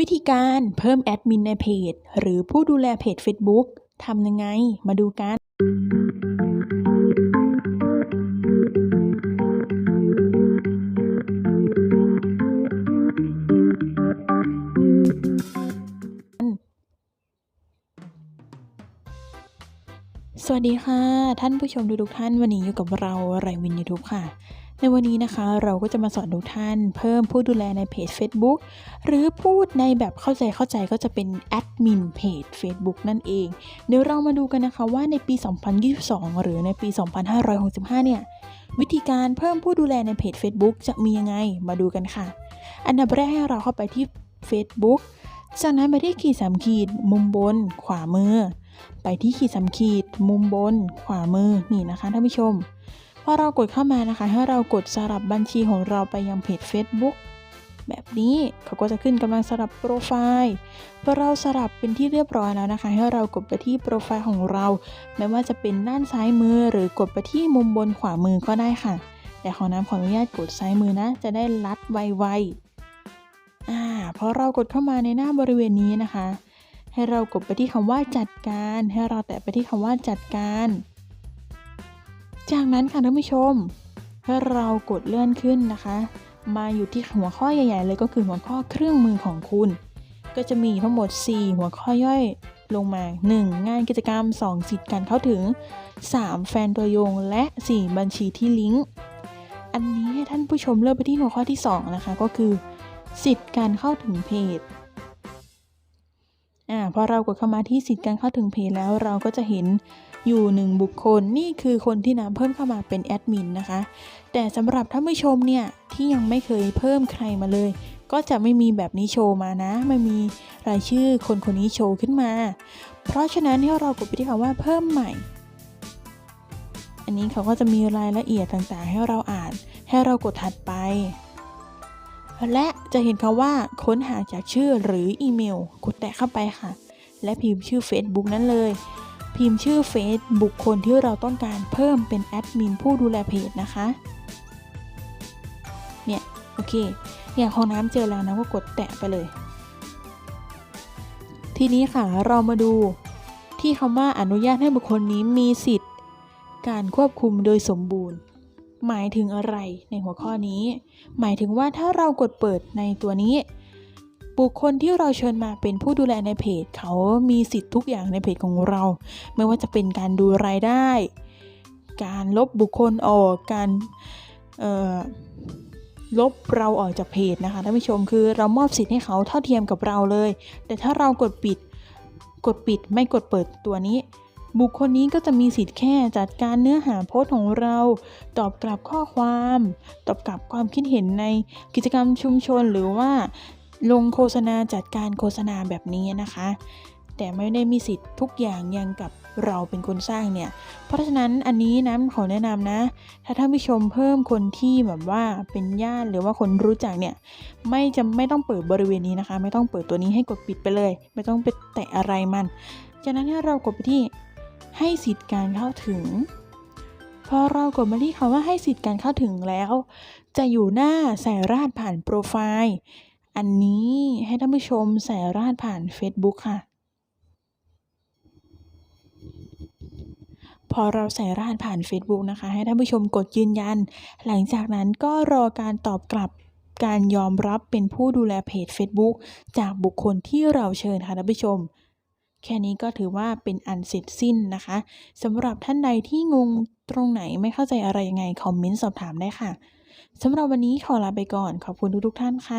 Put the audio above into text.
วิธีการเพิ่มแอดมินในเพจ หรือผู้ดูแลเพจ Facebook ทำยังไง มาดูกัน สวัสดีค่ะ ท่านผู้ชมทุกท่านวันนี้อยู่กับเราไรวินยูทูบค่ะ ในวันนี้นะคะเราก็จะมาสอนทุกท่าน เพิ่มผู้ดูแลในเพจ Facebook หรือพูดในแบบเข้าใจเข้าใจก็จะเป็นแอดมินเพจ Facebook นั่นเอง เดี๋ยวเรามาดูกันนะคะว่าในปี 2022 หรือในปี 2565 เนี่ย วิธีการเพิ่มผู้ดูแลในเพจ Facebook จะมียังไงมาดูกันค่ะ อันดับแรกให้เราเข้าไปที่ Facebook จากนั้นไปที่ขีดสามขีด มุมบน ขวามือ ไปที่ขีดสามขีด มุมบน ขวามือนี่นะคะท่านผู้ชม พอเรากดเข้ามานะคะ ให้เรากดสลับบัญชีของเราไปยังเพจ Facebook แบบนี้เขาก็จะขึ้นกำลังสลับโปรไฟล์พอเราสลับเป็นที่เรียบร้อยแล้วนะคะ ให้เรากดไปที่โปรไฟล์ของเรา ไม่ว่าจะเป็นด้านซ้ายมือหรือกดไปที่มุมบนขวามือก็ได้ค่ะ แต่ของน้ำขออนุญาตกดซ้ายมือนะ จะได้ลัดไวๆอ่าพอเรากดเข้ามาในหน้าบริเวณนี้นะคะ ให้เรากดไปที่คำว่าจัดการ ให้เราแตะไปที่คำว่าจัดการ จากนั้นค่ะท่านผู้ชมให้เรากดเลื่อนขึ้นนะคะ มาอยู่ที่หัวข้อใหญ่ ๆ เลยก็คือหัวข้อเครื่องมือของคุณ ก็จะมีทั้งหมด 4 หัวข้อย่อยลงมา 1. งานกิจกรรม 2. สิทธิ์การเข้าถึง 3. แฟนตัวยง และ 4. บัญชีที่ลิงก์อันนี้ให้ท่านผู้ชมเลือกไปที่หัวข้อที่ 2 นะคะ ก็คือ สิทธิ์การเข้าถึงเพจอ่าพอเรากดเข้ามาที่สิทธิ์การเข้าถึงเพจแล้วเราก็จะเห็น อยู่หนึ่งบุคคลนี่คือคนที่นำเพิ่มเข้ามาเป็นแอดมินนะคะ แต่สำหรับท่านผู้ชมเนี่ยที่ยังไม่เคยเพิ่มใครมาเลย ก็จะไม่มีแบบนี้โชว์มานะ ไม่มีรายชื่อคนคนนี้โชว์ขึ้นมา เพราะฉะนั้นให้เรากดไปที่คำว่าเพิ่มใหม่ อันนี้เขาก็จะมีรายละเอียดต่างๆ ให้เราอ่าน ให้เรากดถัดไป และจะเห็นคำว่าค้นหาจากชื่อหรืออีเมล กดแตะเข้าไปค่ะ และพิมพ์ชื่อ Facebook นั้นเลย พิมพ์ชื่อเฟซบุคคลที่เราต้องการเพิ่มเป็นแอดมินผู้ดูแลเพจนะคะ เนี่ย โอเค อย่างของน้ำเจอแล้วนะก็กดแตะไปเลย ทีนี้ค่ะเรามาดูที่คำว่าอนุญาตให้บุคคลนี้มีสิทธิ์ การควบคุมโดยสมบูรณ์ หมายถึงอะไรในหัวข้อนี้ หมายถึงว่าถ้าเรากดเปิดในตัวนี้ บุคคลที่เราเชิญมาเป็นผู้ดูแลในเพจ เขามีสิทธิ์ทุกอย่างในเพจของเรา ไม่ว่าจะเป็นการดูรายได้ การลบบุคคลออกการลบเราออกจากเพจนะคะท่านผู้ชมคือเรามอบสิทธิ์ให้เขาเท่าเทียมกับเราเลย แต่ถ้าเรากดปิดกดปิดไม่กดเปิดตัวนี้ บุคคลนี้ก็จะมีสิทธิ์แค่จัดการเนื้อหาโพสต์ของเรา ตอบกลับข้อความ ตอบกลับความคิดเห็นในกิจกรรมชุมชนหรือว่า ลงโฆษณาจัดการโฆษณาแบบนี้นะคะ แต่ไม่ได้มีสิทธิ์ทุกอย่างยังกับเราเป็นคนสร้างเนี่ย เพราะฉะนั้นอันนี้น้ำขอแนะนำนะ ถ้าท่านผู้ชมเพิ่มคนที่แบบว่าเป็นญาติหรือว่าคนรู้จักเนี่ย ไม่จะไม่ต้องเปิดบริเวณนี้นะคะ ไม่ต้องเปิดตัวนี้ให้กดปิดไปเลย ไม่ต้องไปแตะอะไรมัน จากนั้นให้เรากดไปที่ให้สิทธิ์การเข้าถึง พอเรากดมาที่คำว่าให้สิทธิ์การเข้าถึงแล้ว จะอยู่หน้าใส่รหัสผ่านโปรไฟล์ อันนี้ให้ท่านผู้ชมใส่รหัสผ่าน Facebook ค่ะ พอเราใส่รหัสผ่าน Facebook นะคะ ให้ท่านผู้ชมกดยืนยัน หลังจากนั้นก็รอการตอบกลับการยอมรับเป็นผู้ดูแลเพจ Facebook จากบุคคลที่เราเชิญค่ะท่านผู้ชม แค่นี้ก็ถือว่าเป็นอันเสร็จสิ้นนะคะสำหรับท่านใดที่งงตรงไหนไม่เข้าใจอะไรยังไง คอมเมนต์สอบถามได้ค่ะสำหรับวันนี้ขอลาไปก่อนขอบคุณทุกๆท่านค่ะ